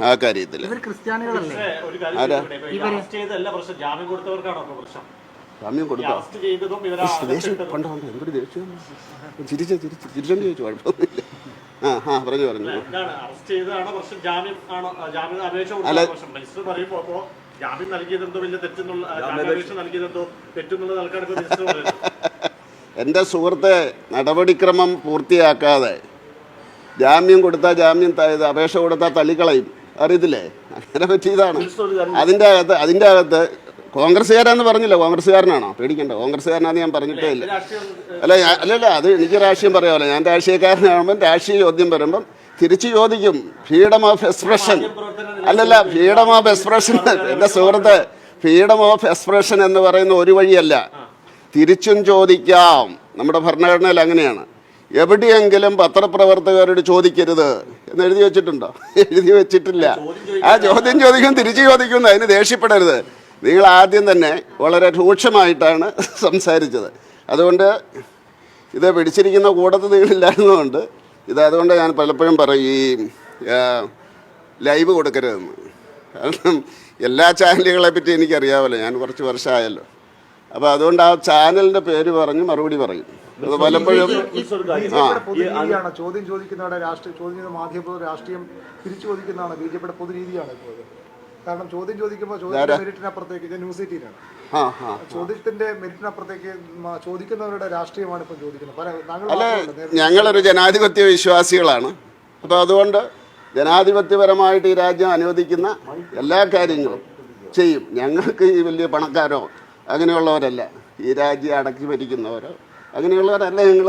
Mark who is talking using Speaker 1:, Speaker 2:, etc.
Speaker 1: ആ കാര്യത്തിൽ
Speaker 2: ഇവർ ക്രിസ്ത്യാനികളല്ലേ?
Speaker 3: ഒരു കാര്യം
Speaker 1: ആരാ?
Speaker 3: ഈ അറസ്റ്റ് ചെയ്തതല്ല പ്രശ്നം. ജാമ്യം
Speaker 1: കൊടുത്തോ? എന്തൊരു ദേഷ്യം. ചിരിച്ച ചിരിച്ച് ചിരിച്ചോണ്ട് ചോദിച്ചു കുഴപ്പമൊന്നുമില്ല. ആ ആ പറഞ്ഞു പറഞ്ഞു.
Speaker 3: എന്താണ്? അറസ്റ്റ് ചെയ്തതാണോ പ്രശ്നം? ജാമ്യം ആണോ? ആ, ജാമ്യം അപേക്ഷ
Speaker 1: അല്ല.
Speaker 3: ജാമ്യം നൽകിയതെന്തോ വലിയ തെറ്റെന്നുള്ള ജാമ്യാപേക്ഷ നൽകിയതെന്തോ
Speaker 1: എന്റെ സുഹൃത്തെ നടപടിക്രമം പൂർത്തിയാക്കാതെ ജാമ്യം കൊടുത്താൽ ജാമ്യം അപേക്ഷ കൊടുത്താൽ തള്ളിക്കളയും. അറിയത്തില്ലേ? അങ്ങനെ പറ്റിയതാണ്. അതിന്റെ അകത്ത് അതിന്റെ അകത്ത് കോൺഗ്രസ്സുകാരാന്ന് പറഞ്ഞില്ല? കോൺഗ്രസ്സുകാരനാണോ? പേടിക്കണ്ട. കോൺഗ്രസ്സുകാരനാന്ന് ഞാൻ പറഞ്ഞിട്ടേ ഇല്ല. അല്ല അല്ലല്ല അത് എനിക്ക് രാഷ്ട്രീയം പറയാമല്ലോ. ഞാൻ രാഷ്ട്രീയക്കാരനാകുമ്പം രാഷ്ട്രീയ ചോദ്യം വരുമ്പം തിരിച്ചു ചോദിക്കും. Freedom of expression. അല്ലല്ല ഫ്രീഡം ഓഫ് എക്സ്പ്രഷൻ. എന്റെ സുഹൃത്ത് ഫ്രീഡം ഓഫ് എക്സ്പ്രഷൻ എന്ന് പറയുന്ന ഒരു വഴിയല്ല. തിരിച്ചും ചോദിക്കാം. നമ്മുടെ ഭരണഘടനയിൽ അങ്ങനെയാണ്. എവിടെയെങ്കിലും പത്രപ്രവർത്തകരോട് ചോദിക്കരുത് എന്ന് എഴുതി വെച്ചിട്ടുണ്ടോ? എഴുതി വെച്ചിട്ടില്ല. ആ ചോദ്യം ചോദിക്കും തിരിച്ചു ചോദിക്കുന്നു. അതിന് ദേഷ്യപ്പെടരുത്. നിങ്ങൾ ആദ്യം തന്നെ വളരെ രൂക്ഷമായിട്ടാണ് സംസാരിച്ചത്. അതുകൊണ്ട് ഇത് പിടിച്ചിരിക്കുന്ന കൂടത്ത് നിങ്ങളില്ലായിരുന്നതുകൊണ്ട് ഇത് അതുകൊണ്ട് ഞാൻ പലപ്പോഴും പറയും ഈ ലൈവ് കൊടുക്കരുതെന്ന്. കാരണം എല്ലാ ചാനലുകളെ പറ്റി എനിക്കറിയാമല്ലോ. ഞാൻ കുറച്ച് വർഷമായല്ലോ. അപ്പോൾ അതുകൊണ്ട് ആ ചാനലിന്റെ പേര് പറഞ്ഞ് മറുപടി പറയും. പലപ്പോഴും
Speaker 4: പൊതുരീതിയാണ്. ചോദ്യം ചോദിക്കുന്നവരുടെ രാഷ്ട്രീയ ചോദ്യം ചെയ്ത മാധ്യമ രാഷ്ട്രീയം തിരിച്ചു ചോദിക്കുന്നതാണ് ബി ജെ പിയുടെ പൊതുരീതിയാണ് ഇപ്പോൾ കാരണം ചോദ്യം ചോദിക്കുമ്പോൾ ചോദ്യത്തിന്റെ മെരിറ്റിനപ്പുറത്തേക്ക് ഇത് ന്യൂസ് എയ്റ്റീനാണ്
Speaker 1: ആ ആ
Speaker 4: ചോദ്യത്തിന്റെ മെരിറ്റിനപ്പുറത്തേക്ക് ചോദിക്കുന്നവരുടെ രാഷ്ട്രീയമാണ് ഇപ്പം ചോദിക്കുന്നത്.
Speaker 1: അല്ല ഞങ്ങളൊരു ജനാധിപത്യ വിശ്വാസികളാണ്. അപ്പോൾ അതുകൊണ്ട് ജനാധിപത്യപരമായിട്ട് ഈ രാജ്യം അനുവദിക്കുന്ന എല്ലാ കാര്യങ്ങളും ചെയ്യും. ഞങ്ങൾക്ക് ഈ വലിയ പണക്കാരോ അങ്ങനെയുള്ളവരല്ല. ഈ രാജ്യം അടക്കി ഭരിക്കുന്നവരോ? അങ്ങനെയുള്ളവരല്ല ഞങ്ങൾ